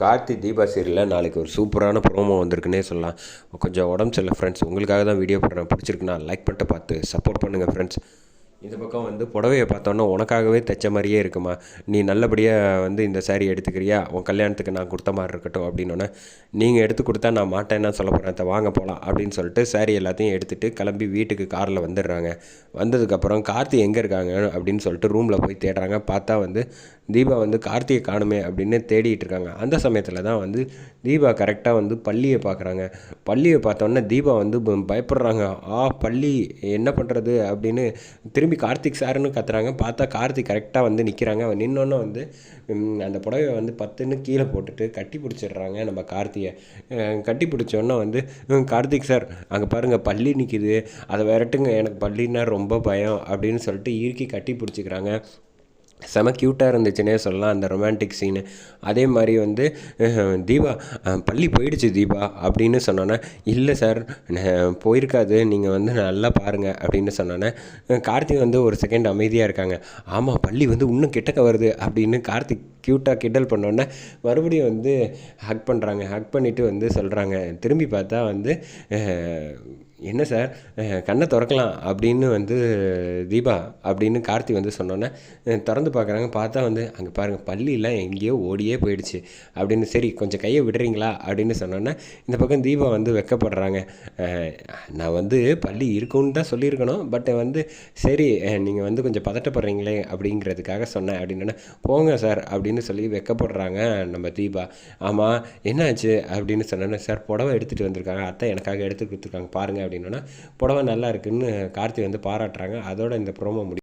கார்த்தி தீபா சீரியலில் நாளைக்கு ஒரு சூப்பரான ப்ரோமோ வந்திருக்குன்னே சொல்லலாம். கொஞ்சம் உடம்பு சரியில்லை ஃப்ரெண்ட்ஸ் உங்களுக்காக தான் வீடியோ போடுறேன். பிடிச்சிருக்குன்னா லைக் பண்ணிட்டு பார்த்து சப்போர்ட் பண்ணுங்கள் ஃப்ரெண்ட்ஸ் இந்த பக்கம் வந்து புடவையை பார்த்தோன்னா உனக்காகவே தைச்ச மாதிரியே இருக்குமா? நீ நல்லபடியாக வந்து இந்த சாரீ எடுத்துக்கிறியா? உன் கல்யாணத்துக்கு நான் கொடுத்த மாதிரி இருக்கட்டும் அப்படின்னோடனே நீங்கள் எடுத்து கொடுத்தா நான் மாட்டேன்னா சொல்ல போகிறேன் வாங்க போகலாம் அப்படின்னு சொல்லிட்டு saree எல்லாத்தையும் எடுத்துகிட்டு கிளம்பி வீட்டுக்கு காரில் வந்துடுறாங்க. வந்ததுக்கப்புறம் கார்த்தி எங்கே இருக்காங்க அப்படின்னு சொல்லிட்டு ரூமில் போய் தேடுறாங்க. பார்த்தா வந்து தீபா வந்து கார்த்தியை காணுமே அப்படின்னு தேடிட்டு இருக்காங்க. அந்த சமயத்தில் தான் வந்து தீபா கரெக்டாக வந்து பள்ளியை பார்க்குறாங்க. பள்ளியை பார்த்தோன்னே தீபா வந்து பயப்படுறாங்க. ஆ பள்ளி என்ன பண்ணுறது அப்படின்னு திரும்பி கார்த்திக் சாருன்னு கத்துறாங்க. பார்த்தா கார்த்திக் கரெக்டாக வந்து நிற்கிறாங்க அவன் நின்னோன்னே வந்து அந்த புடவையை வந்து பத்துன்னு கீழே போட்டுட்டு கட்டி பிடிச்சிடுறாங்க நம்ம கார்த்தியை. கட்டி பிடிச்சோன்னே வந்து "ம், கார்த்திக் சார் அங்கே பாருங்கள் பள்ளி நிற்கிது அதை விரட்டுங்க. எனக்கு பள்ளின்னா ரொம்ப பயம். அப்படின்னு சொல்லிட்டு இறுக்கி கட்டி பிடிச்சிக்கிறாங்க. செம க்யூட்டாக இருந்துச்சுன்னே சொல்லலாம் அந்த ரொமான்டிக் சீனு அதே மாதிரி வந்து தீபா பள்ளி போயிடுச்சு தீபா அப்படின்னு சொன்னோன்னே இல்லை சார் போயிருக்காது நீங்கள் வந்து நல்லா பாருங்கள் அப்படின்னு சொன்னோன்னே கார்த்திக் வந்து ஒரு செகண்ட் அமைதியாக இருக்காங்க. ஆமாம் பள்ளி வந்து இன்னும் கிட்டக்க வருது அப்படின்னு கார்த்திக் க்யூட்டாக கிண்டல் பண்ணோன்னே மறுபடியும் வந்து ஹக் பண்ணுறாங்க ஹக் பண்ணிவிட்டு வந்து சொல்கிறாங்க திரும்பி பார்த்தா வந்து என்ன சார் கண்ணை திறக்கலாம் அப்படின்னு வந்து தீபா அப்படின்னு கார்த்தி வந்து சொன்னோன்னே திறந்து பார்க்குறாங்க. பார்த்தா வந்து அங்கே பாருங்கள் பள்ளியெலாம் எங்கேயோ ஓடியே போயிடுச்சு. அப்படின்னு சரி கொஞ்சம் கையை விடுறீங்களா? அப்படின்னு சொன்னோன்னே இந்த பக்கம் தீபா வந்து வெக்கப்படுறாங்க. நான் வந்து பள்ளி இருக்குன்னு தான் சொல்லியிருக்கணும். பட் வந்து சரி நீங்கள் வந்து கொஞ்சம் பதட்டப்படுறீங்களே அப்படிங்கிறதுக்காக சொன்னேன் அப்படின்னா போங்க சார் அப்படின்னு சொல்லி வெக்கப்படுறாங்க நம்ம தீபா. ஆமாம் என்னாச்சு அப்படின்னு சொன்னோன்னே சார் புடவை எடுத்துகிட்டு வந்திருக்காங்க. அத்தை எனக்காக எடுத்து கொடுத்துருக்காங்க. பாருங்கள் அப்படின்னோன்னா புடவை நல்லா இருக்குன்னு கார்த்தி வந்து பாராட்டுறாங்க. அதோட இந்த ப்ரோமோ முடி